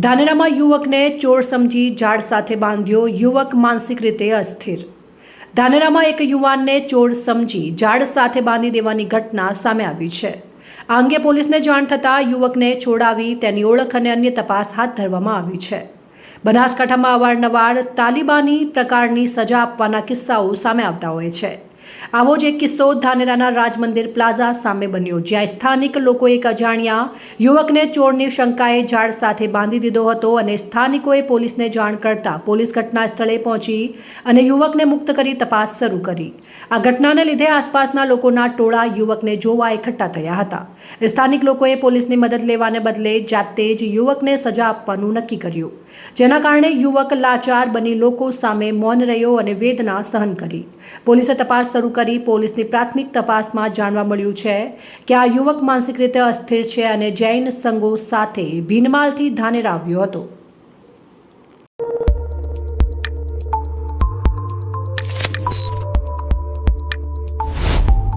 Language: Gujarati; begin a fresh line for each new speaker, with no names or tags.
ધાનેરામાં યુવકને ચોર સમજી ઝાડ સાથે બાંધ્યો યુવક માનસિક રીતે અસ્થિર. ધાનેરામાં એક યુવાનને ચોર સમજી ઝાડ સાથે બાંધી દેવાની ઘટના સામે આવી છે. આ અંગે પોલીસને જાણ થતાં યુવકને છોડાવી તેની ઓળખ અને અન્ય તપાસ હાથ ધરવામાં આવી છે. બનાસકાંઠામાં અવારનવાર તાલિબાની પ્રકારની સજા આપવાના કિસ્સાઓ સામે આવતા હોય છે. આવો જ એક કિસ્સો ધાનેરાના રાજમંદિર પ્લાઝા સામે બન્યો, જ્યાં સ્થાનિક લોકો અજાણ્યા યુવકને ચોરની શંકાએ ઝાડ સાથે બાંધી દીધો હતો અને સ્થાનિકોએ પોલીસને જાણ કરતા પોલીસ ઘટના સ્થળે પહોંચી અને યુવકને મુક્ત કરી તપાસ શરૂ કરી. આ ઘટનાને લીધે આસપાસના લોકોના ટોળા યુવકને જોવા એકઠા થયા હતા. સ્થાનિક લોકોએ પોલીસની મદદ લેવાને બદલે જાતે જ યુવકને સજા આપવાનું નક્કી કર્યું. જેના કારણે યુવક લાચાર બની લોકો સામે મૌન રહ્યો અને વેદના સહન કરી. પોલીસે તપાસ શરૂ કરી પોલીસની પ્રાથમિક તપાસમાં જાણવા મળ્યું છે કે આ યુવક માનસિક રીતે અસ્થિર છે અને જૈન સંઘો સાથે ભીનમાલથી ધાનેર આવ્યો હતો.